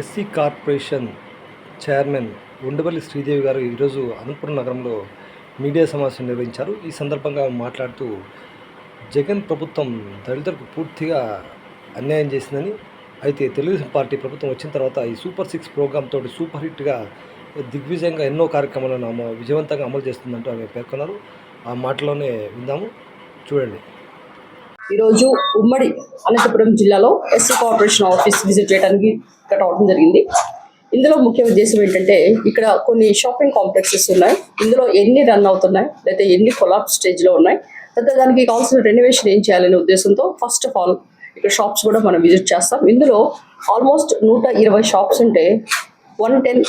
SC corporation chairman Undavalli Sridevi garu ఈరోజు అనంతపురం నగరంలో media సమావేశం నిర్వహించారు. ఈ సందర్భంగా మాట్లాడుతూ జగన్ ప్రభుత్వం దళితులకు పూర్తిగా అన్యాయం చేసిందని అయితే తెలుగుదేశం పార్టీ ప్రభుత్వం వచ్చిన తర్వాత ఈ సూపర్ సిక్స్ ప్రోగ్రామ్ తోటి సూపర్ హిట్గా దిగ్విజయంగా ఎన్నో కార్యక్రమాలను విజయవంతంగా అమలు చేస్తుందంటూ ఆమె పేర్కొన్నారు. ఆ మాటలోనే విందాము. చూడండి. ఈరోజు ఉమ్మడి అనంతపురం జిల్లాలో ఎస్సీ కార్పొరేషన్ ఆఫీస్ విజిట్ చేయడానికి ఇక్కడ రావడం జరిగింది. ఇందులో ముఖ్య ఉద్దేశం ఏంటంటే ఇక్కడ కొన్ని షాపింగ్ కాంప్లెక్సెస్ ఉన్నాయి. ఇందులో ఎన్ని రన్ అవుతున్నాయి లేదా ఎన్ని కొలాబ్ స్టేజ్లో ఉన్నాయి తర్వాత దానికి కావాల్సిన రెనోవేషన్ ఏం చేయాలనే ఉద్దేశంతో ఫస్ట్ ఆఫ్ ఆల్ ఇక్కడ షాప్స్ కూడా మనం విజిట్ చేస్తాం. ఇందులో ఆల్మోస్ట్ నూట ఇరవై షాప్స్ ఉంటే one ten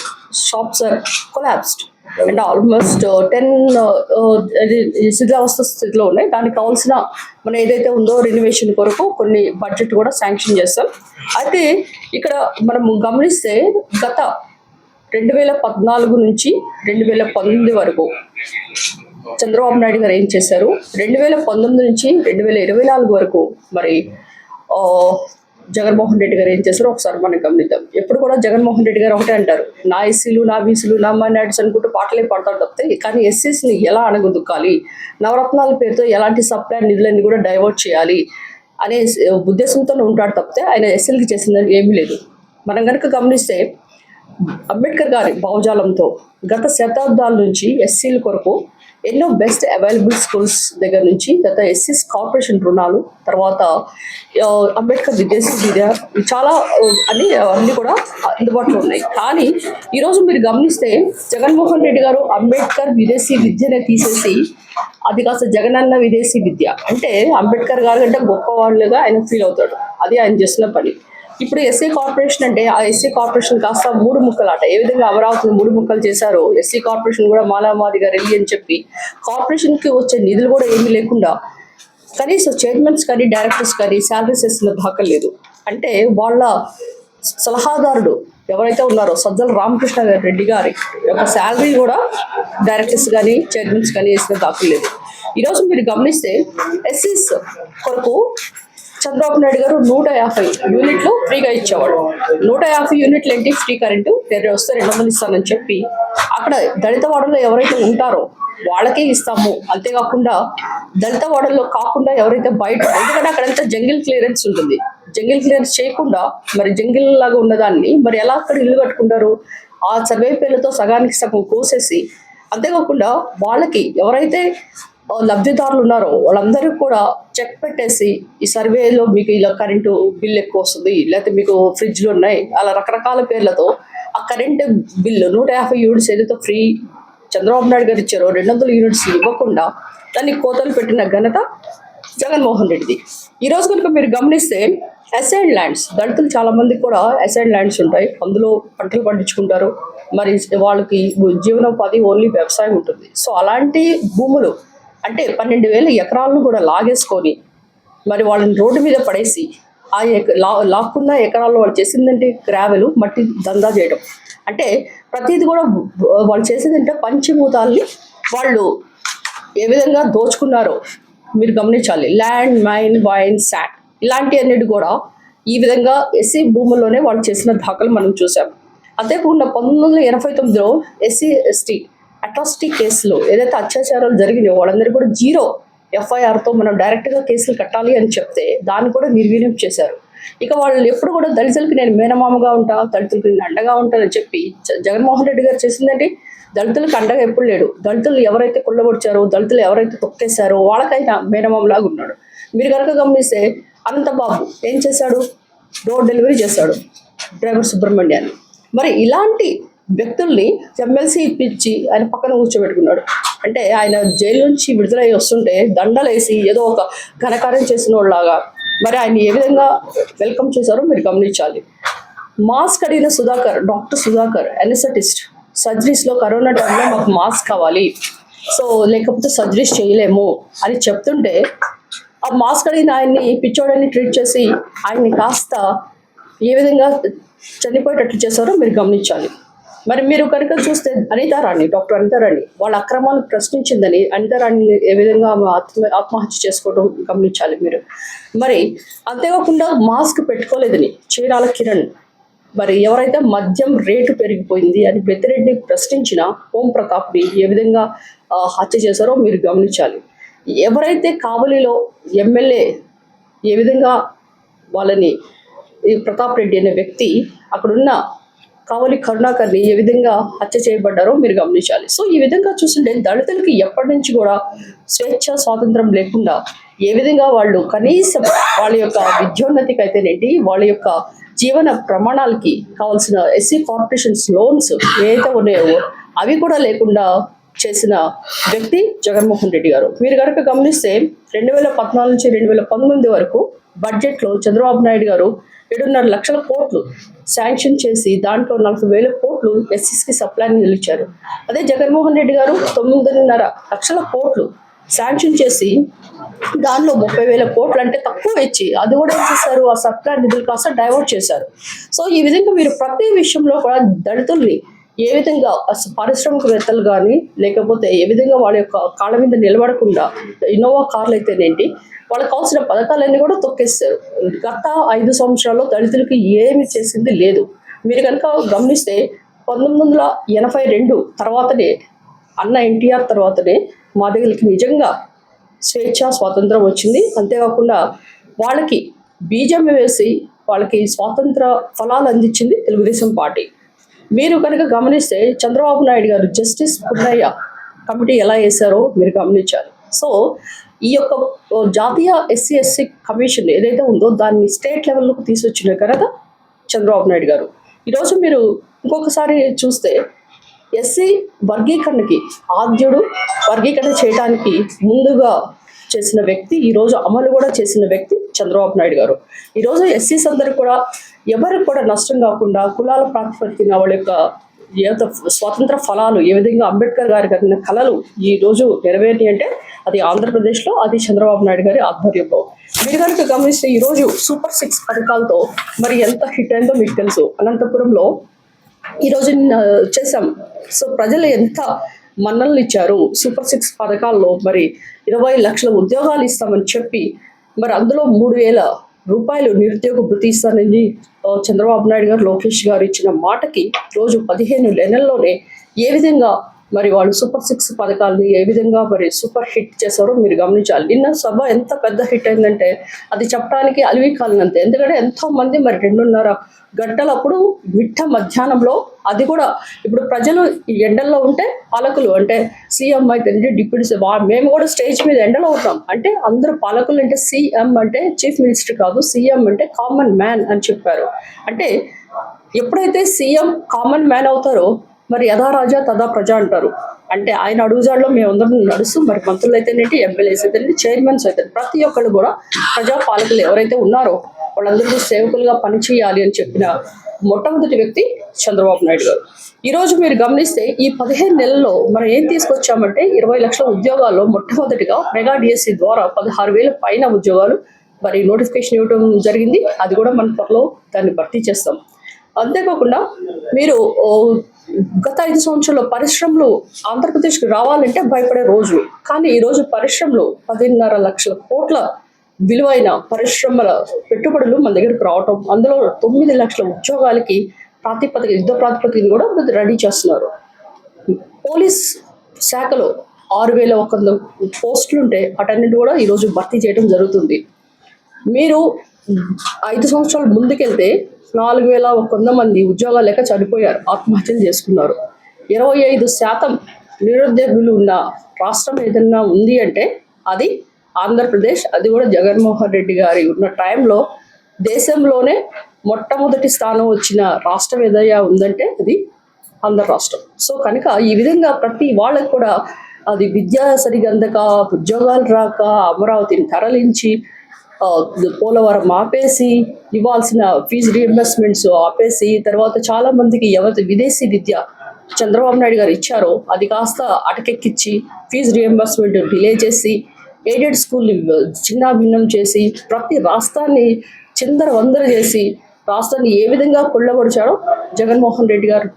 shops are collapsed and almost ten శిథిలావస్థ స్థితిలో ఉన్నాయి. దానికి కావాల్సిన మన ఏదైతే ఉందో రినోవేషన్ కొరకు కొన్ని బడ్జెట్ కూడా శాంక్షన్ చేస్తాం అయితే ఇక్కడ మనం గమనిస్తే గత రెండు వేల పద్నాలుగు నుంచి రెండు వేల పంతొమ్మిది వరకు చంద్రబాబు నాయుడు గారు ఏం చేశారు? రెండు వేల పంతొమ్మిది నుంచి రెండు వేల ఇరవై నాలుగు వరకు మరి జగన్మోహన్ రెడ్డి గారు ఏం చేశారో ఒకసారి మనం గమనిద్దాం. ఎప్పుడు కూడా జగన్మోహన్ రెడ్డి గారు ఒకటే అంటారు నా ఎస్సీలు నా బీసీలు నా మైనార్టీస్ అనుకుంటూ పాటలే పాడతాడు తప్పితే కానీ ఎస్సీస్ని ఎలా అణగొందుకాలి నవరత్నాల పేరుతో ఎలాంటి సప్లై నిధులన్నీ కూడా డైవర్ట్ చేయాలి అనే ఉద్దేశంతో ఉంటాడు తప్పితే ఆయన ఎస్సీలకి చేసిందని ఏమీ లేదు. మనం కనుక గమనిస్తే అంబేద్కర్ గారి భావజాలంతో గత శతాబ్దాల నుంచి ఎస్సీల కొరకు ఎన్నో బెస్ట్ అవైలబుల్ స్కూల్స్ దగ్గర నుంచి గత ఎస్సీస్ కార్పొరేషన్ రుణాలు తర్వాత అంబేద్కర్ విదేశీ విద్య చాలా అన్ని అన్ని కూడా అందుబాటులో ఉన్నాయి. కానీ ఈరోజు మీరు గమనిస్తే జగన్మోహన్ రెడ్డి గారు అంబేద్కర్ విదేశీ విద్యనే తీసేసి అది కాస్త జగనన్న విదేశీ విద్య. అంటే అంబేద్కర్ గారు అంటే గొప్పవాళ్ళుగా ఆయన ఫీల్ అవుతాడు. అది ఆయన చేసిన పని. ఇప్పుడు ఎస్సీ కార్పొరేషన్ అంటే ఆ ఎస్సీ కార్పొరేషన్ కాస్త మూడు ముక్కలు అట ఏ విధంగా అమరావతిని మూడు ముక్కలు చేశారో ఎస్సీ కార్పొరేషన్ కూడా మాలామాదిగా రెడీ అని చెప్పి కార్పొరేషన్కి వచ్చే నిధులు కూడా ఏమీ లేకుండా కనీసం చైర్మన్స్ కానీ డైరెక్టర్స్ కానీ శాలరీస్ వేసిన దాఖలేదు అంటే వాళ్ళ సలహాదారుడు ఎవరైతే ఉన్నారో సజ్జల రామకృష్ణ రెడ్డి గారి యొక్క శాలరీ కూడా డైరెక్టర్స్ కానీ చైర్మన్స్ కానీ వేసిన దాఖలేదు ఈరోజు మీరు గమనిస్తే ఎస్సీస్ కొరకు చంద్రబాబు నాయుడు గారు నూట యాభై యూనిట్లు ఫ్రీగా ఇచ్చేవాడు. నూట యాభై యూనిట్లు ఏంటి? Free current. వేరే వస్తే రెండు వందలు ఇస్తానని చెప్పి అక్కడ దళిత వాడలో ఎవరైతే ఉంటారో వాళ్ళకే ఇస్తాము. అంతేకాకుండా దళిత వాడల్లో కాకుండా ఎవరైతే బయట ఎందుకంటే అక్కడంతా జంగిల్ క్లియరెన్స్ ఉంటుంది. జంగిల్ క్లియరెన్స్ చేయకుండా మరి జంగిల్ లాగా ఉన్నదాన్ని మరి ఎలా అక్కడ ఇల్లు కట్టుకుంటారు? ఆ సర్వే పేర్లతో సగానికి సగం కోసేసి అంతేకాకుండా వాళ్ళకి ఎవరైతే లబ్ధిదారులు ఉన్నారో. వాళ్ళందరికీ కూడా చెక్ పెట్టేసి ఈ సర్వేలో మీకు ఇలా కరెంటు బిల్ ఎక్కువ వస్తుంది లేకపోతే మీకు ఫ్రిడ్జ్లు ఉన్నాయి అలా రకరకాల పేర్లతో ఆ కరెంటు బిల్లు నూట యాభై యూనిట్స్ ఏదైతే ఫ్రీ చంద్రబాబు నాయుడు గారు ఇచ్చారో రెండు వందల యూనిట్స్ ఇవ్వకుండా దాన్ని కోతలు పెట్టిన ఘనత జగన్మోహన్ రెడ్డిది. ఈ రోజు కనుక మీరు గమనిస్తే అసైడ్ ల్యాండ్స్ దళితులు చాలామందికి కూడా అసైడ్ ల్యాండ్స్ ఉంటాయి. అందులో పంటలు పండించుకుంటారు. మరి వాళ్ళకి జీవనోపాధి ఓన్లీ వ్యవసాయం ఉంటుంది. సో అలాంటి భూములు అంటే పన్నెండు వేల ఎకరాలను కూడా లాగేసుకొని మరి వాళ్ళని రోడ్డు మీద పడేసి ఆ ఎక లా లాక్కున్న ఎకరాల్లో వాళ్ళు చేసిందంటే గ్రావెలు మట్టి దందా చేయడం. అంటే ప్రతిది కూడా వాళ్ళు చేసేదంటే పంచభూతాల్ని వాళ్ళు ఏ విధంగా దోచుకున్నారో మీరు గమనించాలి. ల్యాండ్ మైన్ వైన్ శాట్ ఇలాంటి అన్నిటి కూడా ఈ విధంగా ఎస్సీ భూముల్లోనే వాళ్ళు చేసిన దాఖలు మనం చూసాం అంతేకాకుండా పంతొమ్మిది వందల ఎనభై తొమ్మిదిలో ఎస్సీ ఎస్టీ అట్రాసిటీ కేసులో ఏదైతే అత్యాచారాలు జరిగినాయో వాళ్ళందరూ కూడా జీరో. ఎఫ్ఐఆర్తో మనం డైరెక్ట్గా కేసులు కట్టాలి అని చెప్తే దాన్ని కూడా నిర్వీర్యం చేశారు. ఇక వాళ్ళు ఎప్పుడు కూడా దళితులకి నేను మేనమామగా ఉంటా దళితులకి నేను అండగా ఉంటానని చెప్పి జ- జగన్మోహన్ రెడ్డి గారు చేసిందంటే దళితులకు అండగా ఎప్పుడు లేడు. దళితులు ఎవరైతే కుళ్ళబొడిచారో దళితులు ఎవరైతే తొక్కేశారో వాళ్ళకైనా మేనమామలాగా ఉన్నాడు. మీరు కనుక గమనిస్తే అనంతబాబు ఏం చేశాడు? డోర్ డెలివరీ చేశాడు. డ్రైవర్ సుబ్రహ్మణ్యాన్ని. మరి ఇలాంటి వ్యక్తుల్ని ఎమ్మెల్సీ ఇప్పించి ఆయన పక్కన కూర్చోబెట్టుకున్నాడు. అంటే ఆయన జైలు నుంచి విడుదలై వస్తుంటే దండలేసి ఏదో ఒక ఘనకార్యం చేసిన వాళ్ళలాగా మరి ఆయన ఏ విధంగా వెల్కమ్ చేశారో మీరు గమనించాలి. మాస్క్ అడిగిన సుధాకర్ డాక్టర్ సుధాకర్ ఎనెసటిస్ట్ సర్జరీస్లో కరోనా టైంలో మాకు మాస్క్ కావాలి. సో లేకపోతే సర్జరీస్ చేయలేము అని చెప్తుంటే ఆ మాస్క్ అడిగిన ఆయన్ని పిచ్చోడని ట్రీట్ చేసి ఆయన్ని కాస్త ఏ విధంగా చనిపోయేటట్లు చేశారో మీరు గమనించాలి. మరి మీరు కనుక చూస్తే అనితారాణి డాక్టర్ అనితారాణి వాళ్ళ అక్రమాలు ప్రశ్నించిందని అనితారాణి ఏ విధంగా ఆత్మ ఆత్మహత్య చేసుకోవడం గమనించాలి మీరు. మరి అంతేకాకుండా మాస్క్ పెట్టుకోలేదని చీరాల కిరణ్ మరి ఎవరైతే మద్యం రేటు పెరిగిపోయింది అని పెద్దిరెడ్డి ప్రశ్నించిన ఓం ప్రతాప్ని ఏ విధంగా హత్య చేశారో మీరు గమనించాలి. ఎవరైతే కావలిలో ఎమ్మెల్యే ఏ విధంగా వాళ్ళని ఈ ప్రతాప్ రెడ్డి అనే వ్యక్తి అక్కడున్న కావలి కరుణాకర్ని ఏ విధంగా హత్య చేయబడ్డారో మీరు గమనించాలి. సో ఈ విధంగా చూస్తుంటే దళితులకి ఎప్పటి నుంచి కూడా స్వేచ్ఛ స్వాతంత్రం లేకుండా ఏ విధంగా వాళ్ళు కనీసం వాళ్ళ యొక్క విద్యోన్నతికి అయితేనేంటి వాళ్ళ యొక్క జీవన ప్రమాణాలకి కావాల్సిన ఎస్సీ కార్పొరేషన్స్ లోన్స్ ఏదైతే ఉన్నాయో అవి కూడా లేకుండా చేసిన వ్యక్తి జగన్మోహన్ రెడ్డి గారు. మీరు కనుక గమనిస్తే రెండు వేల పద్నాలుగు నుంచి రెండు వేల పంతొమ్మిది వరకు బడ్జెట్లో చంద్రబాబు నాయుడు గారు ఏడున్నర లక్షల కోట్లు శాంక్షన్ చేసి దాంట్లో నలభై వేల కోట్లు ఎస్సీస్కి సప్లైని నిలిచారు. అదే జగన్మోహన్ రెడ్డి గారు తొమ్మిదిన్నర లక్షల కోట్లు శాంక్షన్ చేసి దానిలో ముప్పై వేల కోట్లు అంటే తక్కువ ఇచ్చి అది కూడా ఏం చేశారు? ఆ సప్లై నిధులు కాస్త డైవర్ట్ చేశారు. సో ఈ విధంగా మీరు ప్రతి విషయంలో కూడా దళితుల్ని ఏ విధంగా పారిశ్రామికవేత్తలు కానీ లేకపోతే ఏ విధంగా వాళ్ళ యొక్క కాళ్ళ మీద నిలబడకుండా ఇన్నోవా కార్లు అయితేనేంటి వాళ్ళకి కావాల్సిన పథకాలన్నీ కూడా తొక్కేస్తారు. గత ఐదు సంవత్సరాల్లో దళితులకి ఏమి చేసింది లేదు. మీరు కనుక గమనిస్తే పంతొమ్మిది వందల ఎనభై రెండు తర్వాతనే అన్న ఎన్టీఆర్ తర్వాతనే మా దగ్గరికి నిజంగా స్వేచ్ఛ స్వాతంత్రం వచ్చింది. అంతేకాకుండా వాళ్ళకి బీజం వేసి వాళ్ళకి స్వాతంత్ర ఫలాలు అందించింది తెలుగుదేశం పార్టీ. మీరు కనుక గమనిస్తే చంద్రబాబు నాయుడు గారు జస్టిస్ పున్నయ్య కమిటీ ఎలా వేశారో మీరు గమనించాలి. సో ఈ యొక్క జాతీయ ఎస్సీ ఎస్సీ కమిషన్ ఏదైతే ఉందో దాన్ని స్టేట్ లెవెల్లోకి తీసుకొచ్చిన కదా చంద్రబాబు నాయుడు గారు. ఈరోజు మీరు ఇంకొకసారి చూస్తే ఎస్సీ వర్గీకరణకి ఆద్యుడు వర్గీకరణ చేయడానికి ముందుగా చేసిన వ్యక్తి ఈరోజు అమలు కూడా చేసిన వ్యక్తి చంద్రబాబు నాయుడు గారు. ఈరోజు ఎస్సీస్ అందరూ కూడా ఎవరికి కూడా నష్టం కాకుండా కులాల ప్రాతిపదికన వాళ్ళ యొక్క ఏత స్వతంత్ర ఫలాలు ఏ విధంగా అంబేద్కర్ గారి కలిగిన కళలు ఈ రోజు నెరవేరి అంటే అది ఆంధ్రప్రదేశ్లో అది చంద్రబాబు నాయుడు గారి ఆధ్వర్యంలో. మీరు కనుక గమనిస్తే ఈరోజు సూపర్ సిక్స్ పథకాలతో మరి ఎంత హిట్ అయిందో మీకు తెలుసు. అనంతపురంలో ఈరోజు చేశాం. చేసాం సో ప్రజలు ఎంత మన్నలు ఇచ్చారు సూపర్ సిక్స్ పథకాల్లో మరి ఇరవై లక్షల ఉద్యోగాలు ఇస్తామని చెప్పి మరి అందులో మూడు వేల రూపాయలు నిరుద్యోగ భృతి ఇస్తానని చంద్రబాబు నాయుడు గారు లోకేష్ గారు ఇచ్చిన మాటకి రోజు పదిహేను నెలల్లోనే ఏ విధంగా మరి వాళ్ళు సూపర్ సిక్స్ పథకాలని ఏ విధంగా మరి సూపర్ హిట్ చేశారో మీరు గమనించాలి. నిన్న సభ ఎంత పెద్ద హిట్ అయిందంటే అది చెప్పడానికి అలివి కాలినంతే. ఎందుకంటే ఎంతో మంది మరి రెండున్నర గంటలప్పుడు మిట్ట మధ్యాహ్నంలో అది కూడా ఇప్పుడు ప్రజలు ఈ ఎండల్లో ఉంటే పాలకులు అంటే సీఎం అయితే డిప్యూటీ మేము కూడా స్టేజ్ మీద ఎండలో ఉంటాం. అంటే అందరూ పాలకులు అంటే సీఎం అంటే చీఫ్ మినిస్టర్ కాదు సీఎం అంటే కామన్ మ్యాన్ అని చెప్పారు. అంటే ఎప్పుడైతే సీఎం కామన్ మ్యాన్ అవుతారో మరి యథా రాజా తదా ప్రజ అంటారు. అంటే ఆయన అడుగుజాడలో మేమందరం నడుస్తూ మరి మంత్రులు అయితేనేంటి ఎమ్మెల్యేస్ అయితేనేంటి చైర్మన్స్ అయితే ప్రతి ఒక్కళ్ళు కూడా ప్రజా పాలకులు ఎవరైతే ఉన్నారో వాళ్ళందరికీ సేవకులుగా పనిచేయాలి అని చెప్పిన మొట్టమొదటి వ్యక్తి చంద్రబాబు నాయుడు గారు. ఈరోజు మీరు గమనిస్తే ఈ పదిహేను నెలల్లో మనం ఏం తీసుకొచ్చామంటే ఇరవై లక్షల ఉద్యోగాల్లో మొట్టమొదటిగా మెగా డిఎస్సి ద్వారా పదహారు వేల పైన ఉద్యోగాలు మరి నోటిఫికేషన్ ఇవ్వడం జరిగింది. అది కూడా మన త్వరలో దాన్ని భర్తీ చేస్తాం. అంతేకాకుండా మీరు గత ఐదు సంవత్సరాల్లో పరిశ్రమలు ఆంధ్రప్రదేశ్కి రావాలంటే భయపడే రోజు కానీ ఈరోజు పరిశ్రమలు పదిన్నర లక్షల కోట్ల విలువైన పరిశ్రమల పెట్టుబడులు మన దగ్గరకు రావటం అందులో తొమ్మిది లక్షల ఉద్యోగాలకి ప్రాతిపదిక యుద్ధ ప్రాతిపదికను కూడా రెడీ చేస్తున్నారు. పోలీస్ శాఖలో ఆరు వేల ఒక వంద పోస్టులు ఉంటే వాటన్నిటి కూడా ఈరోజు భర్తీ చేయడం జరుగుతుంది. మీరు ఐదు సంవత్సరాలు ముందుకెళ్తే నాలుగు వేల వంద మంది ఉద్యోగాలు లేక చనిపోయారు. ఆత్మహత్యలు చేసుకున్నారు. ఇరవై ఐదు శాతం నిరుద్యోగులు ఉన్న రాష్ట్రం ఏదన్నా ఉంది అంటే అది ఆంధ్రప్రదేశ్ అది కూడా జగన్మోహన్ రెడ్డి గారి ఉన్న టైంలో దేశంలోనే మొట్టమొదటి స్థానం వచ్చిన రాష్ట్రం ఏదైనా ఉందంటే అది ఆంధ్ర రాష్ట్రం. సో కనుక ఈ విధంగా ప్రతి వాళ్ళకి కూడా అది విద్య సరిగందక ఉద్యోగాలు రాక అమరావతిని తరలించి పోలవరం ఆపేసి ఇవ్వాల్సిన ఫీజు రియంబర్స్మెంట్స్ ఆపేసి తర్వాత చాలా మందికి ఎవరి విదేశీ విద్య చంద్రబాబు నాయుడు గారు ఇచ్చారో అది కాస్త అటకెక్కిచ్చి ఫీజు రీఎంబర్స్మెంట్ డిలే చేసి ఎయిడెడ్ స్కూల్ చిన్నాభిన్నం చేసి ప్రతి రాష్ట్రాన్ని చిందర వందర చేసి రాష్ట్రాన్ని ఏ విధంగా కొల్లగొడిచాడో జగన్మోహన్ రెడ్డి గారు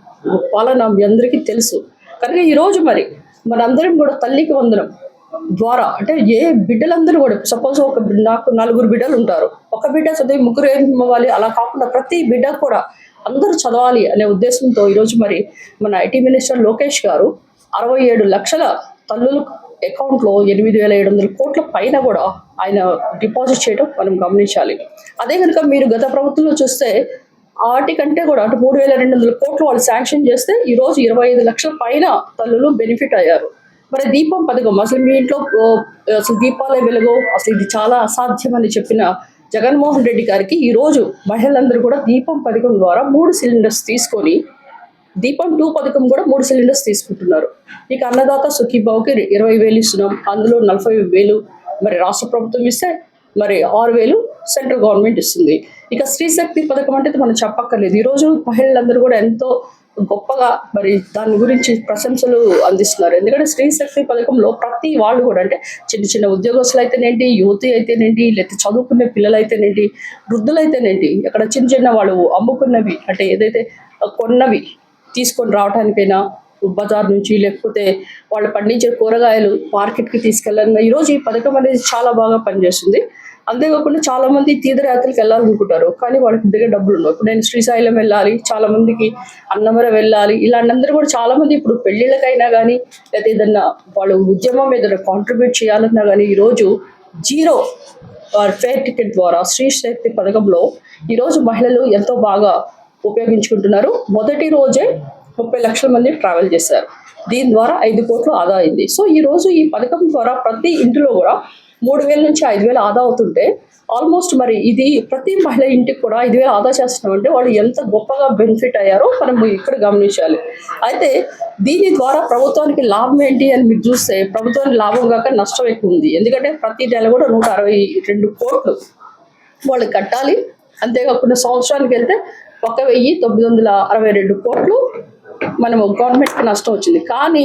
పాలన మీ అందరికీ తెలుసు. కనుక ఈరోజు మరి మనందరం కూడా తల్లికి వందనం. ద్వారా. అంటే ఏ బిడ్డలందరూ కూడా సపోజ్ ఒక నాకు నలుగురు బిడ్డలు ఉంటారు. ఒక బిడ్డ చదివి ముగ్గురు ఏం ఇవ్వాలి అలా కాకుండా ప్రతి బిడ్డ కూడా అందరూ చదవాలి అనే ఉద్దేశంతో ఈరోజు మరి మన ఐటీ మినిస్టర్ లోకేష్ గారు అరవై ఏడు లక్షల తల్లుల అకౌంట్లో ఎనిమిది వేల ఏడు వందల కోట్ల పైన కూడా ఆయన డిపాజిట్ చేయడం మనం గమనించాలి. అదే కనుక మీరు గత ప్రభుత్వంలో చూస్తే వాటికంటే కూడా అటు మూడు వేల రెండు వందల కోట్లు వాళ్ళు శాంక్షన్ చేస్తే ఈరోజు ఇరవై ఐదు లక్షల పైన తల్లులు బెనిఫిట్ అయ్యారు. మరి దీపం పథకం అసలు మీ ఇంట్లో అసలు దీపాలే వెలుగు అసలు ఇది చాలా అసాధ్యం అని చెప్పిన జగన్మోహన్ రెడ్డి గారికి ఈరోజు మహిళలందరూ కూడా దీపం పథకం ద్వారా మూడు సిలిండర్స్ తీసుకొని దీపం టూ పథకం కూడా మూడు సిలిండర్స్ తీసుకుంటున్నారు. ఇక అన్నదాత సుఖీబావుకి ఇరవై వేలు ఇస్తున్నాం. అందులో నలభై వేలు మరి రాష్ట్ర ప్రభుత్వం ఇస్తే మరి ఆరు వేలు సెంట్రల్ గవర్నమెంట్ ఇస్తుంది. ఇక స్త్రీ శక్తి పథకం అంటే మనం చెప్పక్కర్లేదు. ఈరోజు మహిళలందరూ కూడా ఎంతో గొప్పగా మరి దాని గురించి ప్రశంసలు అందిస్తున్నారు. ఎందుకంటే స్త్రీ శక్తి పథకంలో ప్రతి వాళ్ళు కూడా అంటే చిన్న చిన్న ఉద్యోగస్తులు అయితేనేంటి యువతి అయితేనేంటి లేకపోతే చదువుకునే పిల్లలు అయితేనేంటి వృద్ధులు అయితేనేంటి అక్కడ చిన్న చిన్న వాళ్ళు అమ్ముకున్నవి అంటే ఏదైతే కొన్నవి తీసుకొని రావడానికైనా బజార్ నుంచి లేకపోతే వాళ్ళు పండించే కూరగాయలు మార్కెట్కి తీసుకెళ్ళాలన్నా ఈరోజు ఈ పథకం అనేది చాలా బాగా పనిచేస్తుంది. అంతేకాకుండా చాలా మంది తీర్థయాత్రలకు వెళ్ళాలనుకుంటారు. కానీ వాళ్ళకి దగ్గర డబ్బులు ఉండవు. ఇప్పుడు నేను శ్రీశైలం వెళ్ళాలి చాలా మందికి అన్నమర వెళ్ళాలి ఇలాంటి అందరూ కూడా చాలా మంది ఇప్పుడు పెళ్ళిళ్ళకైనా కానీ లేదా ఏదన్నా వాళ్ళు ఉద్యమం ఏదైనా కాంట్రిబ్యూట్ చేయాలన్నా కానీ ఈరోజు జీరో ఫేర్ టికెట్ ద్వారా శ్రీ శక్తి పథకంలో ఈరోజు మహిళలు ఎంతో బాగా ఉపయోగించుకుంటున్నారు. మొదటి రోజే ముప్పై లక్షల మంది ట్రావెల్ చేశారు. దీని ద్వారా ఐదు కోట్లు ఆదా అయింది. సో ఈ రోజు ఈ పథకం ద్వారా ప్రతి ఇంటిలో కూడా మూడు వేల నుంచి ఐదు వేలు ఆదా అవుతుంటే ఆల్మోస్ట్ మరి ఇది ప్రతి మహిళ ఇంటికి కూడా ఐదు వేలు ఆదా చేస్తున్నాం అంటే వాళ్ళు ఎంత గొప్పగా బెనిఫిట్ అయ్యారో మనం ఇక్కడ గమనించాలి. అయితే దీని ద్వారా ప్రభుత్వానికి లాభం ఏంటి అని మీరు చూస్తే ప్రభుత్వానికి లాభం కాక నష్టం ఎక్కువ ఉంది. ఎందుకంటే ప్రతి నెల కూడా నూట అరవై రెండు కోట్లు వాళ్ళు కట్టాలి. అంతేకాకుండా సంవత్సరానికి వెళ్తే ఒక వెయ్యి తొమ్మిది వందల అరవై రెండు కోట్లు మనం గవర్నమెంట్కి నష్టం వచ్చింది. కానీ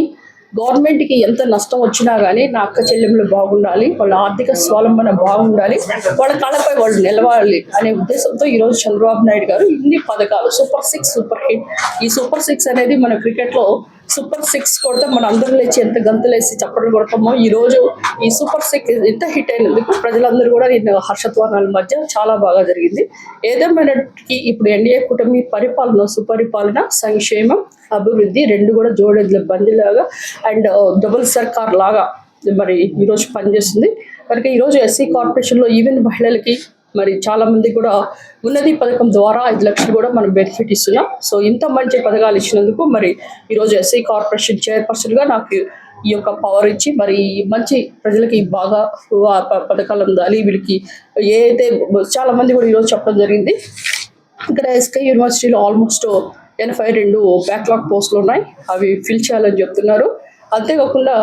గవర్నమెంట్కి ఎంత నష్టం వచ్చినా కానీ నా అక్క చెల్లెములు బాగుండాలి వాళ్ళ ఆర్థిక స్వావలంబన బాగుండాలి వాళ్ళ కాళ్ళపై వాళ్ళు నిలవాలి అనే ఉద్దేశంతో ఈరోజు చంద్రబాబు నాయుడు గారు ఇన్ని పథకాలు సూపర్ సిక్స్ సూపర్ హిట్. ఈ సూపర్ సిక్స్ అనేది మన క్రికెట్లో సూపర్ సిక్స్ కొడితే మన అందరూ లేచి ఎంత గంతులేసి చప్పట్లు కొడతామో ఈ రోజు ఈ సూపర్ సిక్స్ ఎంత హిట్ అయినందుకు ప్రజలందరూ కూడా నేను హర్షధ్వానాల మధ్య చాలా బాగా జరిగింది. ఏదేమైనటికీ ఇప్పుడు ఎన్డీఏ కూటమి పరిపాలన సుపరిపాలన సంక్షేమం అభివృద్ధి రెండు కూడా జోడెద్దుల బందీలాగా అండ్ డబుల్ సర్కార్ లాగా మరి ఈరోజు పనిచేస్తుంది. కనుక ఈరోజు ఎస్సీ కార్పొరేషన్లో ఈవెన్ మహిళలకి మరి చాలా మంది కూడా ఉన్నది పథకం ద్వారా ఐదు లక్షలు కూడా మనం బెనిఫిట్ ఇస్తున్నాం. సో ఇంత మంచి పథకాలు ఇచ్చినందుకు మరి ఈరోజు ఎస్సీ కార్పొరేషన్ చైర్పర్సన్గా నాకు ఈ యొక్క పవర్ ఇచ్చి మరి ఈ మంచి ప్రజలకి బాగా పథకాలు అందాలి. వీళ్ళకి ఏ అయితే చాలా మంది కూడా ఈరోజు చెప్పడం జరిగింది. ఇక్కడ ఎస్కే యూనివర్సిటీలో ఆల్మోస్ట్ ఎనభై రెండు బ్యాక్లాగ్ పోస్టులు ఉన్నాయి. అవి ఫిల్ చేయాలని చెప్తున్నారు. అంతేకాకుండా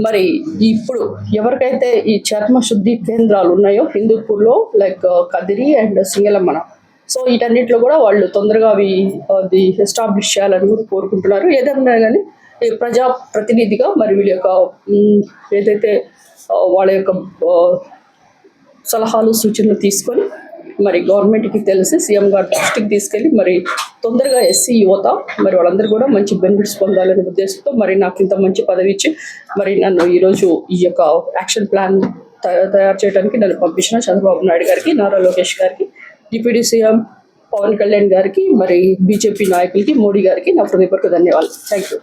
మరి ఇప్పుడు ఎవరికైతే ఈ చర్మ శుద్ధి కేంద్రాలు ఉన్నాయో హిందూపూర్లో లైక్ uh, కదిరి అండ్ సింగలమ్మన సో వీటన్నిటిలో కూడా వాళ్ళు తొందరగా అవి uh, అది ఎస్టాబ్లిష్ చేయాలని కూడా కోరుకుంటున్నారు. ఏదైనా కానీ ఈ ప్రజా ప్రతినిధిగా మరి వీళ్ళ యొక్క ఏదైతే uh, వాళ్ళ యొక్క సలహాలు సూచనలు తీసుకొని మరి గవర్నమెంట్కి తెలిసి సీఎం గారు దృష్టికి తీసుకెళ్ళి మరి తొందరగా ఎస్సీ యువత మరి వాళ్ళందరూ కూడా మంచి బెనిఫిట్స్ పొందాలనే ఉద్దేశంతో మరి నాకు ఇంత మంచి పదవి ఇచ్చి మరి నన్ను ఈరోజు ఈ యొక్క యాక్షన్ ప్లాన్ తయారు చేయడానికి నన్ను పంపించిన చంద్రబాబు నాయుడు గారికి నారా లోకేష్ గారికి డిప్యూటీ సీఎం పవన్ కళ్యాణ్ గారికి మరి బీజేపీ నాయకులకి మోడీ గారికి నా హృదయపూర్వక ధన్యవాదాలు. Thank you